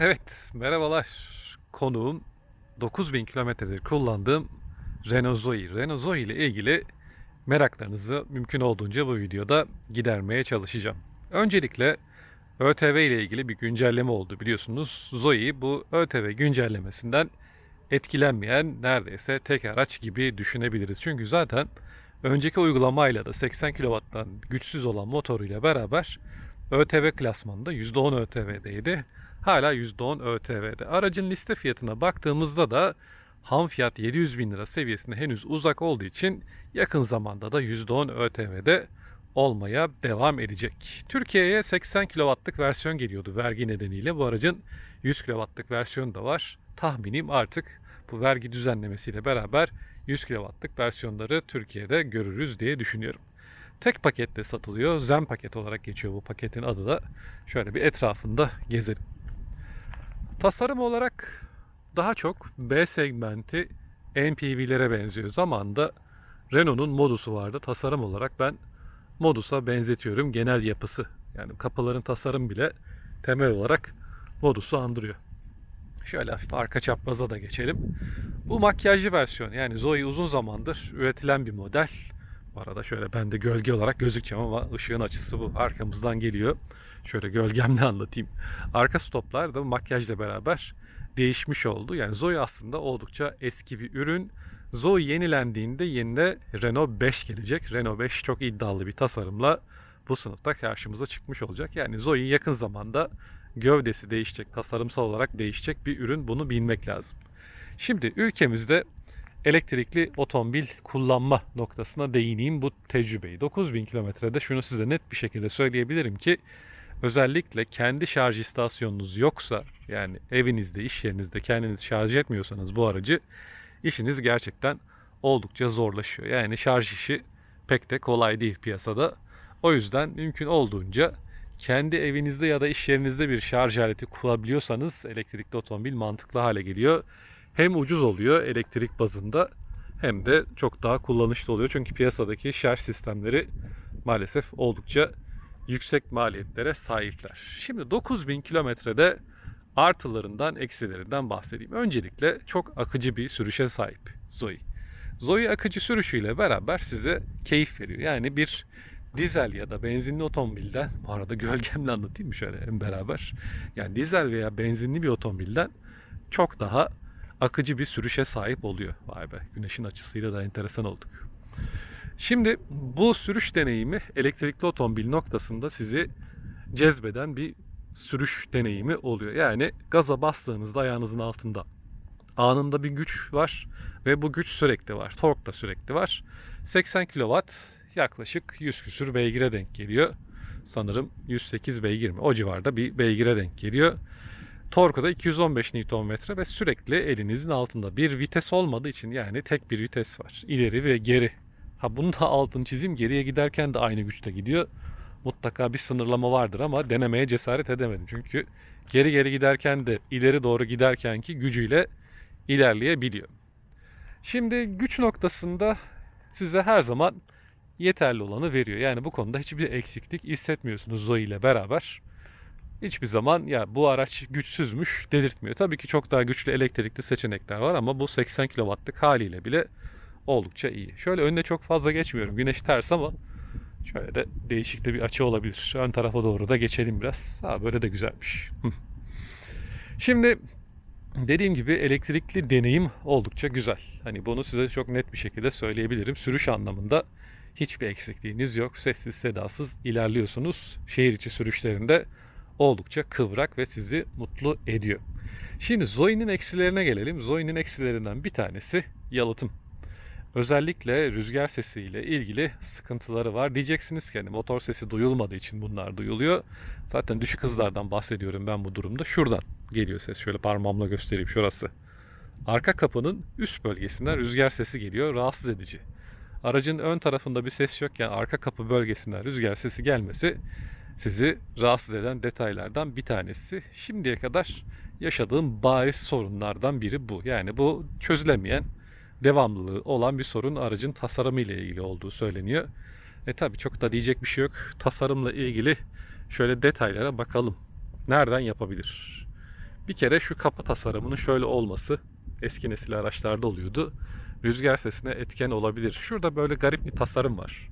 Evet, merhabalar. Konuğum 9000 kilometredir kullandığım Renault Zoe. Renault Zoe ile ilgili meraklarınızı mümkün olduğunca bu videoda gidermeye çalışacağım. Öncelikle ÖTV ile ilgili bir güncelleme oldu biliyorsunuz. Zoe bu ÖTV güncellemesinden etkilenmeyen neredeyse tek araç gibi düşünebiliriz. Çünkü zaten önceki uygulamayla da 80 kW'dan güçsüz olan motoruyla beraber ÖTV klasmanında %10 ÖTV'deydi. Hala %10 ÖTV'de. Aracın liste fiyatına baktığımızda da ham fiyat 700 bin lira seviyesine henüz uzak olduğu için yakın zamanda da %10 ÖTV'de olmaya devam edecek. Türkiye'ye 80 kW'lık versiyon geliyordu vergi nedeniyle. Bu aracın 100 kW'lık versiyonu da var. Tahminim artık bu vergi düzenlemesiyle beraber 100 kW'lık versiyonları Türkiye'de görürüz diye düşünüyorum. Tek pakette satılıyor. Zen paket olarak geçiyor bu paketin adı da. Şöyle bir etrafında gezelim. Tasarım olarak daha çok B segmenti NPV'lere benziyor. Zamanında Renault'un Modus'u vardı. Tasarım olarak ben Modus'a benzetiyorum genel yapısı. Yani kapıların tasarım bile temel olarak Modus'u andırıyor. Şöyle hafif arka çapraza da geçelim. Bu makyajlı versiyon yani Zoe uzun zamandır üretilen bir model. Bu arada şöyle ben de gölge olarak gözükeceğim ama ışığın açısı bu. Arkamızdan geliyor. Şöyle gölgemle anlatayım. Arka stoplar da makyajla beraber değişmiş oldu. Yani Zoe aslında oldukça eski bir ürün. Zoe yenilendiğinde yenide Renault 5 gelecek. Renault 5 çok iddialı bir tasarımla bu sınıfta karşımıza çıkmış olacak. Yani Zoe yakın zamanda gövdesi değişecek, tasarımsal olarak değişecek bir ürün. Bunu bilmek lazım. Şimdi ülkemizde elektrikli otomobil kullanma noktasına değineyim bu tecrübeyi. 9000 kilometrede şunu size net bir şekilde söyleyebilirim ki özellikle kendi şarj istasyonunuz yoksa yani evinizde, iş yerinizde kendiniz şarj etmiyorsanız bu aracı işiniz gerçekten oldukça zorlaşıyor. Yani şarj işi pek de kolay değil piyasada. O yüzden mümkün olduğunca kendi evinizde ya da iş yerinizde bir şarj aleti kurabiliyorsanız elektrikli otomobil mantıklı hale geliyor. Hem ucuz oluyor elektrik bazında hem de çok daha kullanışlı oluyor. Çünkü piyasadaki şarj sistemleri maalesef oldukça yüksek maliyetlere sahipler. Şimdi 9000 kilometrede artılarından eksilerinden bahsedeyim. Öncelikle çok akıcı bir sürüşe sahip Zoe. Zoe akıcı sürüşüyle beraber size keyif veriyor. Yani bir dizel ya da benzinli otomobilden, bu arada gölgemle anlatayım mı şöyle hem beraber. Yani dizel veya benzinli bir otomobilden çok daha akıcı bir sürüşe sahip oluyor. Vay be güneşin açısıyla da enteresan olduk. Şimdi bu sürüş deneyimi elektrikli otomobil noktasında sizi cezbeden bir sürüş deneyimi oluyor. Yani gaza bastığınızda ayağınızın altında anında bir güç var ve bu güç sürekli var. Tork da sürekli var. 80 kW yaklaşık 100 küsür beygire denk geliyor. Sanırım 108 beygir mi? O civarda bir beygire denk geliyor. Torku da 215 Nm ve sürekli elinizin altında. Bir vites olmadığı için yani tek bir vites var. İleri ve geri. Ha bunu da altını çizeyim. Geriye giderken de aynı güçte gidiyor. Mutlaka bir sınırlama vardır ama denemeye cesaret edemedim. Çünkü geri geri giderken de ileri doğru giderkenki gücüyle ilerleyebiliyor. Şimdi güç noktasında size her zaman yeterli olanı veriyor. Yani bu konuda hiçbir eksiklik hissetmiyorsunuz Zoe ile beraber. Hiçbir zaman ya bu araç güçsüzmüş dedirtmiyor. Tabii ki çok daha güçlü elektrikli seçenekler var ama bu 80 kW'lık haliyle bile oldukça iyi. Şöyle önüne çok fazla geçmiyorum. Güneş ters ama şöyle de değişik de bir açı olabilir. Ön tarafa doğru da geçelim biraz. Ha böyle de güzelmiş. Şimdi dediğim gibi elektrikli deneyim oldukça güzel. Hani bunu size çok net bir şekilde söyleyebilirim. Sürüş anlamında hiçbir eksikliğiniz yok. Sessiz sedasız ilerliyorsunuz. Şehir içi sürüşlerinde oldukça kıvrak ve sizi mutlu ediyor. Şimdi Zoe'nin eksilerine gelelim. Zoe'nin eksilerinden bir tanesi yalıtım. Özellikle rüzgar sesiyle ilgili sıkıntıları var. Diyeceksiniz ki hani motor sesi duyulmadığı için bunlar duyuluyor. Zaten düşük hızlardan bahsediyorum ben bu durumda. Şuradan geliyor ses. Şöyle parmağımla göstereyim şurası. Arka kapının üst bölgesinden rüzgar sesi geliyor. Rahatsız edici. Aracın ön tarafında bir ses yokken arka kapı bölgesinden rüzgar sesi gelmesi sizi rahatsız eden detaylardan bir tanesi. Şimdiye kadar yaşadığım bariz sorunlardan biri bu. Yani bu çözülemeyen devamlılığı olan bir sorun aracın tasarımı ile ilgili olduğu söyleniyor. E tabi çok da diyecek bir şey yok. Tasarımla ilgili şöyle detaylara bakalım. Nereden yapabilir? Bir kere şu kapı tasarımının şöyle olması eski nesil araçlarda oluyordu. Rüzgar sesine etken olabilir. Şurada böyle garip bir tasarım var.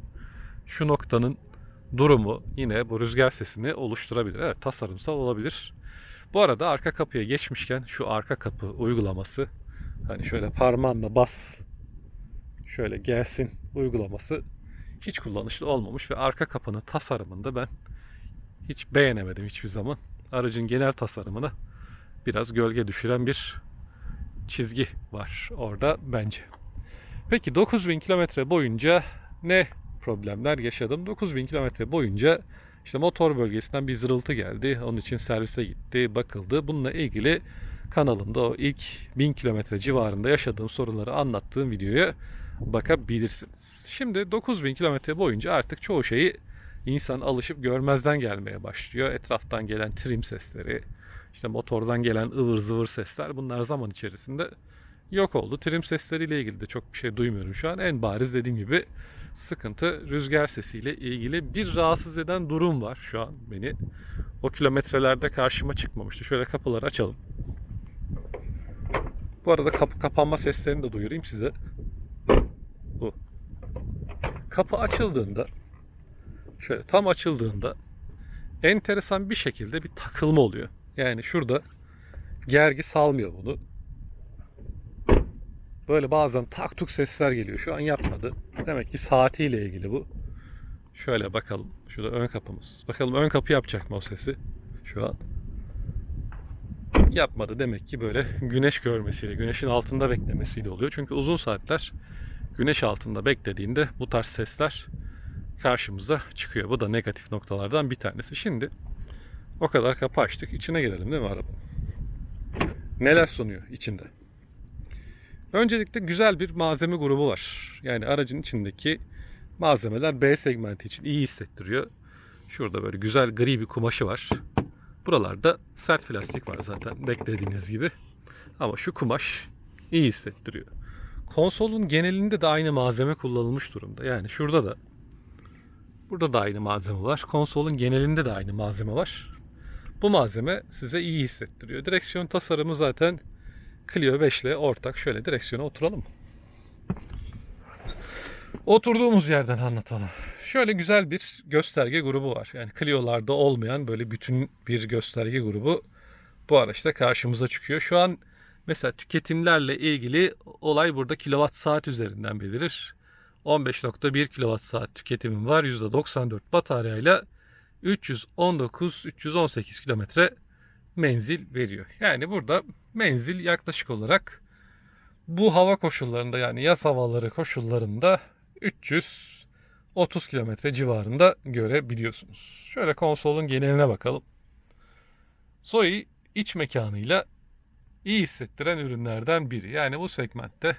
Şu noktanın durumu yine bu rüzgar sesini oluşturabilir. Evet tasarımsal olabilir. Bu arada arka kapıya geçmişken şu arka kapı uygulaması hani şöyle parmağınla bas şöyle gelsin uygulaması hiç kullanışlı olmamış ve arka kapının tasarımında ben hiç beğenemedim hiçbir zaman. Aracın genel tasarımına biraz gölge düşüren bir çizgi var orada bence. Peki 9000 kilometre boyunca ne problemler yaşadım? 9000 kilometre boyunca işte motor bölgesinden bir zırıltı geldi. Onun için servise gitti, bakıldı. Bununla ilgili kanalımda o ilk 1000 kilometre civarında yaşadığım sorunları anlattığım videoya bakabilirsiniz. Şimdi 9000 kilometre boyunca artık çoğu şeyi insan alışıp görmezden gelmeye başlıyor. Etraftan gelen trim sesleri, işte motordan gelen ıvır zıvır sesler bunlar zaman içerisinde yok oldu. Trim sesleriyle ilgili de çok bir şey duymuyorum şu an. En bariz dediğim gibi sıkıntı rüzgar sesiyle ilgili bir rahatsız eden durum var şu an beni. O kilometrelerde karşıma çıkmamıştı. Şöyle kapıları açalım. Bu arada kapı kapanma seslerini de duyurayım size. Bu. Kapı açıldığında şöyle tam açıldığında enteresan bir şekilde bir takılma oluyor. Yani şurada gergi salmıyor bunu. Böyle bazen tak tuk sesler geliyor. Şu an yapmadı. Demek ki saatiyle ilgili bu. Şöyle bakalım. Şurada ön kapımız. Bakalım ön kapı yapacak mı o sesi? Şu an. Yapmadı. Demek ki böyle güneş görmesiyle, güneşin altında beklemesiyle oluyor. Çünkü uzun saatler güneş altında beklediğinde bu tarz sesler karşımıza çıkıyor. Bu da negatif noktalardan bir tanesi. Şimdi o kadar kapı açtık. İçine girelim değil mi araba? Neler sunuyor içinde? Öncelikle güzel bir malzeme grubu var. Yani aracın içindeki malzemeler B segmenti için iyi hissettiriyor. Şurada böyle güzel gri bir kumaşı var. Buralarda sert plastik var zaten beklediğiniz gibi. Ama şu kumaş iyi hissettiriyor. Konsolun genelinde de aynı malzeme kullanılmış durumda. Yani şurada da burada da aynı malzeme var. Konsolun genelinde de aynı malzeme var. Bu malzeme size iyi hissettiriyor. Direksiyon tasarımı zaten Clio 5 ile ortak. Şöyle direksiyona oturalım. Oturduğumuz yerden anlatalım. Şöyle güzel bir gösterge grubu var. Yani Clio'larda olmayan böyle bütün bir gösterge grubu bu araçta karşımıza çıkıyor. Şu an mesela tüketimlerle ilgili olay burada kilowatt saat üzerinden belirir. 15.1 kilowatt saat tüketimim var. %94 bataryayla 319-318 kilometre menzil veriyor. Yani burada menzil yaklaşık olarak bu hava koşullarında yani yaz havaları koşullarında 330 kilometre civarında görebiliyorsunuz. Şöyle konsolun geneline bakalım. Zoe iç mekanıyla iyi hissettiren ürünlerden biri. Yani bu segmentte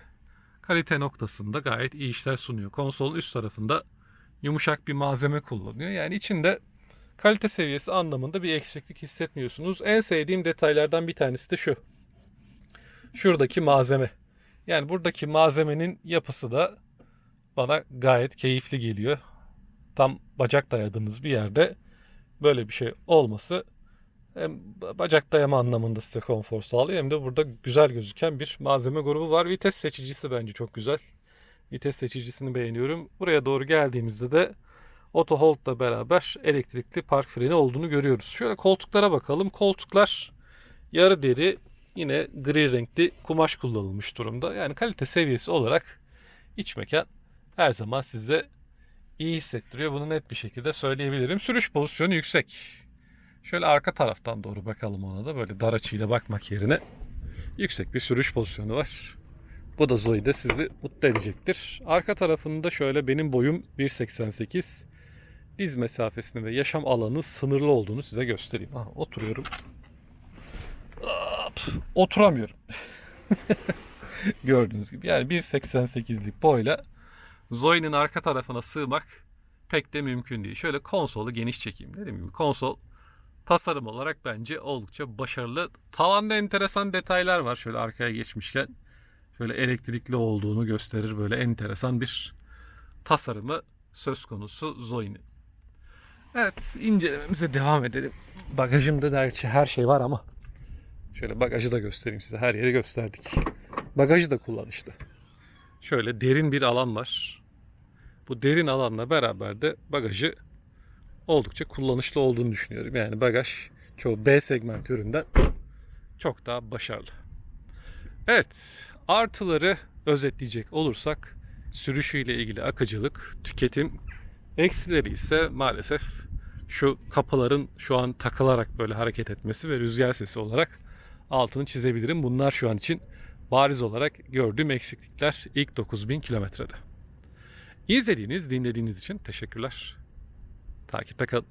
kalite noktasında gayet iyi işler sunuyor. Konsolun üst tarafında yumuşak bir malzeme kullanıyor. Yani içinde kalite seviyesi anlamında bir eksiklik hissetmiyorsunuz. En sevdiğim detaylardan bir tanesi de şu. Şuradaki malzeme. Yani buradaki malzemenin yapısı da bana gayet keyifli geliyor. Tam bacak dayadığınız bir yerde böyle bir şey olması hem bacak dayama anlamında size konfor sağlıyor hem de burada güzel gözüken bir malzeme grubu var. Vites seçicisi bence çok güzel. Vites seçicisini beğeniyorum. Buraya doğru geldiğimizde de Auto Hold'la beraber elektrikli park freni olduğunu görüyoruz. Şöyle koltuklara bakalım. Koltuklar yarı deri yine gri renkli kumaş kullanılmış durumda. Yani kalite seviyesi olarak iç mekan her zaman size iyi hissettiriyor. Bunu net bir şekilde söyleyebilirim. Sürüş pozisyonu yüksek. Şöyle arka taraftan doğru bakalım ona da böyle dar açıyla bakmak yerine yüksek bir sürüş pozisyonu var. Bu da Zoe'de sizi mutlu edecektir. Arka tarafında şöyle benim boyum 1.88 diz mesafesinde ve yaşam alanı sınırlı olduğunu size göstereyim. Aha, oturuyorum. Oturamıyorum. Gördüğünüz gibi. Yani 1.88'lik boyla Zoe'nin arka tarafına sığmak pek de mümkün değil. Şöyle konsolu geniş çekeyim. Dediğim gibi konsol tasarım olarak bence oldukça başarılı. Tavanda enteresan detaylar var şöyle arkaya geçmişken. Şöyle elektrikli olduğunu gösterir böyle enteresan bir tasarımı söz konusu Zoe'nin. Evet incelememize devam edelim. Bagajımda gerçi her şey var ama Şöyle bagajı da göstereyim size. Her yeri gösterdik. Bagajı da kullanışlı. Şöyle derin bir alan var. Bu derin alanla beraber de bagajı oldukça kullanışlı olduğunu düşünüyorum. Yani bagaj çoğu B segment üründen çok daha başarılı. Evet, artıları özetleyecek olursak sürüşüyle ilgili akıcılık, tüketim, eksileri ise maalesef şu kapıların şu an takılarak böyle hareket etmesi ve rüzgar sesi olarak altını çizebilirim. Bunlar şu an için bariz olarak gördüğüm eksiklikler ilk 9000 kilometrede. İzlediğiniz, dinlediğiniz için teşekkürler. Takipte kalın.